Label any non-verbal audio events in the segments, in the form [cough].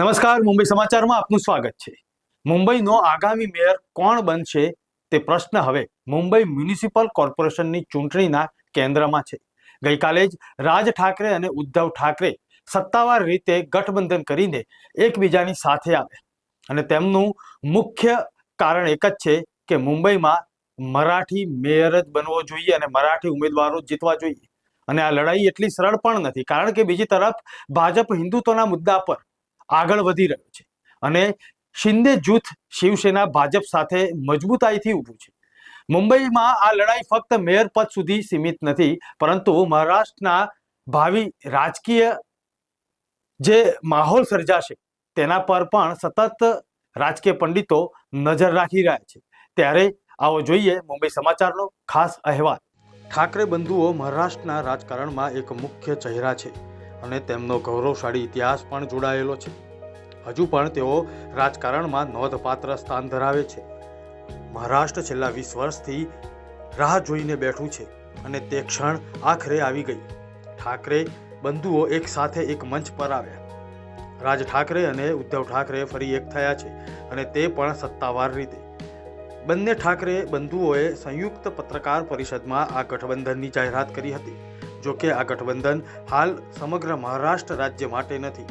નમસ્કાર મુંબઈ સમાચારમાં આપનું સ્વાગત છે મુંબઈનો આગામી મેયર કોણ બનશે તે પ્રશ્ન હવે મુંબઈ મ્યુનિસિપલ કોર્પોરેશનની ચૂંટણીના કેન્દ્રમાં છે ગઈકાલે જ રાજ ઠાકરે અને ઉદ્ધવ ઠાકરે સત્તાવાર રીતે ગઠબંધન કરીને એકબીજાની સાથે આવે અને તેમનું મુખ્ય કારણ એક જ છે કે મુંબઈમાં મરાઠી મેયર જ બનવો જોઈએ અને મરાઠી ઉમેદવારો જીતવા જોઈએ અને આ લડાઈ એટલી સરળ પણ નથી કારણ કે બીજી તરફ ભાજપ હિન્દુત્વના મુદ્દા પર આગળ વધી રહ્યો છે અને શિંદે જૂથ શિવસેના ભાજપ સાથે મજબૂતાઈથી ઊભું છે મુંબઈમાં આ લડાઈ ફક્ત મેયર પદ સુધી સીમિત નથી પરંતુ મહારાષ્ટ્રના ભાવિ રાજકીય જે માહોલ સર્જાશે તેના પર પણ સતત રાજકીય પંડિતો નજર રાખી રહ્યા છે ત્યારે આવો જોઈએ મુંબઈ સમાચારનો ખાસ અહેવાલ ઠાકરે બંધુઓ મહારાષ્ટ્રના રાજકારણમાં એક મુખ્ય ચહેરા છે અને તેમનો ગૌરવશાળી ઇતિહાસ પણ જોડાયેલો છે હજુ પણ તેઓ રાજકારણમાં નોંધપાત્ર સ્થાન ધરાવે છે મહારાષ્ટ્ર છેલ્લા વીસ વર્ષથી રાહ જોઈને બેઠું છે અને તે ક્ષણ આખરે આવી ગઈ ઠાકરે બંધુઓ એક સાથે એક મંચ પર આવ્યા રાજ ઠાકરે અને ઉદ્ધવ ઠાકરે ફરી એક થયા છે અને તે પણ સત્તાવાર રીતે બંને ઠાકરે બંધુઓએ સંયુક્ત પત્રકાર પરિષદમાં આ ગઠબંધનની જાહેરાત કરી હતી જોકે આ ગઠબંધન હાલ સમગ્ર મહારાષ્ટ્ર રાજ્ય માટે નથી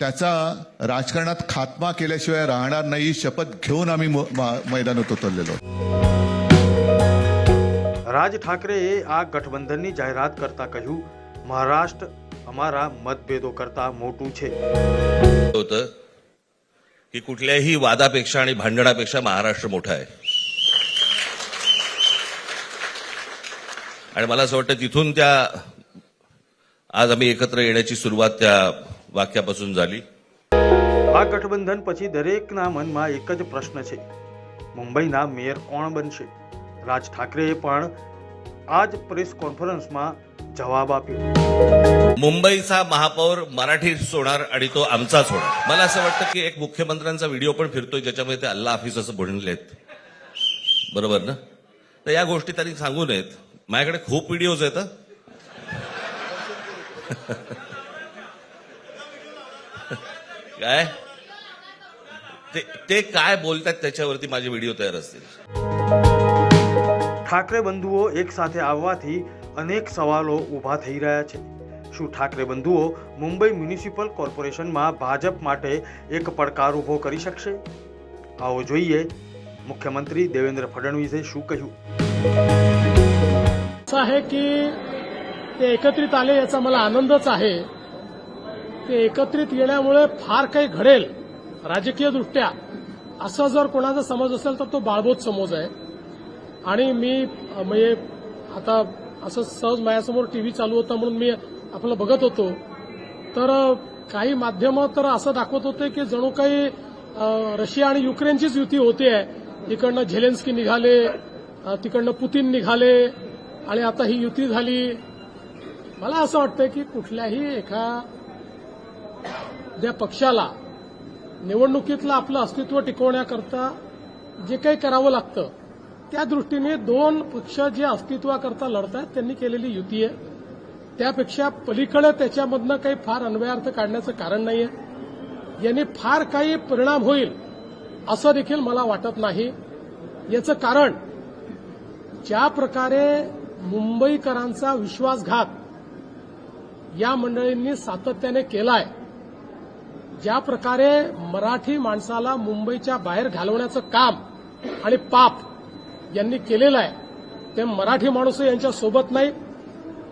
त्याचा राजकारणात खात्मा केल्याशिवाय राहणार नाही शपथ घेऊन आम्ही मैदानात उतरलेलो राज ठाकरे आ गठबंधननी जाहिरात करता કહ્યું महाराष्ट्र हमारा मतभेदो करता मोटू छे होतं की कुठल्याही वादापेक्षा आणि भांडणापेक्षा महाराष्ट्र मोठा आहे आणि मला असं वाटतं तिथून त्या आज आम्ही एकत्र येण्याची सुरुवात त्या वाक्यापासून झाली આ गठबंधन પછી દરેકના મનમાં प्रश्न જ પ્રશ્ન છે મુંબઈના मेयर कोण બનશે राज ठाकरे पण आज प्रेस कॉन्फरन्स मा जवाब मुंबई मुंबईचा महापौर मराठी सोनार आणि तो आमचाच होणार मला असं वाटतं की एक मुख्यमंत्र्यांचा व्हिडिओ पण फिरतोय ज्याच्यामध्ये ते अल्ला हाफिज असं बोललेत बरोबर ना तर या गोष्टी त्यांनी सांगू नयेत माझ्याकडे खूप व्हिडिओज आहेत [laughs] गे [laughs] ते काय बोलतात त्याच्यावरती माझे व्हिडिओ तयार असतील ठाकरे बंधूઓ એક સાથે આવવાથી अनेक સવાલો ઉભા થઈ રહ્યા છે શું ठाकरे बंधूઓ મુંબઈ મ્યુનિસિપલ કોર્પોરેશનમાં ભાજપ માટે એક પડકાર ઊભો કરી શકે આવો જોઈએ मुख्यमंत्री देवेंद्र फडणवीसે શું કહ્યું સાહેબ કે તે एकत्रित आले याचा मला આનંદ છે ते एकत्रित येण्यामुळे फार काही घडेल राजकीय दृष्ट्या असं जर कोणाचा समज असेल तर तो बाळबोत समज आहे आणि मी म्हणजे आता असं सहज माझ्यासमोर टीव्ही चालू होता म्हणून मी आपलं बघत होतो तर काही माध्यमं तर असं दाखवत होते की जणू काही रशिया आणि युक्रेनचीच युती होती आहे तिकडनं झेलेन्स्की निघाले तिकडनं पुतीन निघाले आणि आता ही युती झाली मला असं वाटतं की कुठल्याही एका ज्या पक्षाला निवडणुकीतलं आपलं अस्तित्व टिकवण्याकरता जे काही करावं लागतं त्या दृष्टीने दोन पक्ष जे अस्तित्वाकरता लढतात त्यांनी केलेली युती आहे त्यापेक्षा पलीकडे त्याच्यामधनं काही फार अन्वयार्थ काढण्याचं कारण नाहीये यांनी फार काही परिणाम होईल असं देखील मला वाटत नाही याचं कारण ज्या प्रकारे मुंबईकरांचा विश्वासघात या मंडळींनी सातत्याने केलाय ज्या प्रकारे मराठी माणसाला मुंबईच्या बाहेर घालवण्याचं काम आणि पाप यांनी केलेलं आहे ते मराठी माणूस यांच्या सोबत नाही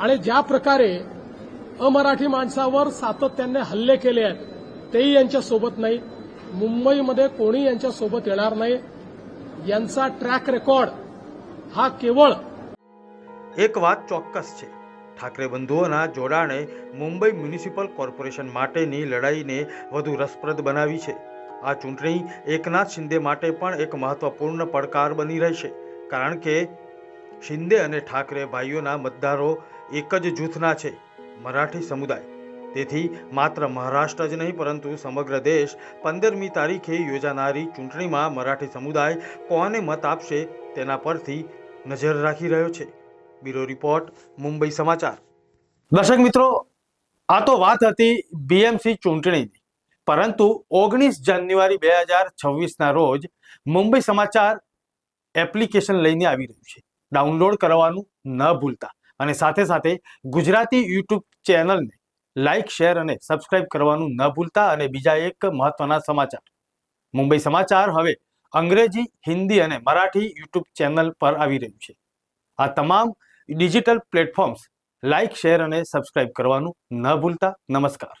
आणि ज्या प्रकारे अमराठी माणसावर सातत्याने हल्ले केले आहेत तेही यांच्या सोबत नाही मुंबईमध्ये कोणी यांच्या सोबत येणार नाही यांचा ट्रॅक रेकॉर्ड हा केवळ एक वाद चौकस छे ઠાકરે બંધુઓના જોડાણે મુંબઈ મ્યુનિસિપલ કોર્પોરેશન માટેની લડાઈને વધુ રસપ્રદ બનાવી છે આ ચૂંટણી એકનાથ શિંદે માટે પણ એક મહત્વપૂર્ણ પડકાર બની રહેશે કારણ કે શિંદે અને ઠાકરે ભાઈઓના મતદારો એક જ જૂથના છે મરાઠી સમુદાય તેથી માત્ર મહારાષ્ટ્ર જ નહીં પરંતુ સમગ્ર દેશ પંદરમી તારીખે યોજાનારી ચૂંટણીમાં મરાઠી સમુદાય કોને મત આપશે તેના પરથી નજર રાખી રહ્યો છે બ્યુરો રિપોર્ટ મુંબઈ સમાચાર દર્શક મિત્રો આ તો વાત હતી બીએમસી ચૂંટણીની પરંતુ ઓગણીસ જાન્યુઆરી બે હજાર છવ્વીસના રોજ મુંબઈ સમાચાર એપ્લિકેશન લઈને આવી રહ્યું છે ડાઉનલોડ કરવાનું ન ભૂલતા અને સાથે સાથે ગુજરાતી યુટ્યુબ ચેનલને લાઇક શેર અને સબસ્ક્રાઇબ કરવાનું ન ભૂલતા અને બીજા એક મહત્વના સમાચાર મુંબઈ સમાચાર હવે અંગ્રેજી હિન્દી અને મરાઠી યુટ્યુબ ચેનલ પર આવી રહ્યું છે આ તમામ ડિજિટલ પ્લેટફોર્મ્સ લાઇક શેર અને સબસ્ક્રાઇબ કરવાનું ન ભૂલતા નમસ્કાર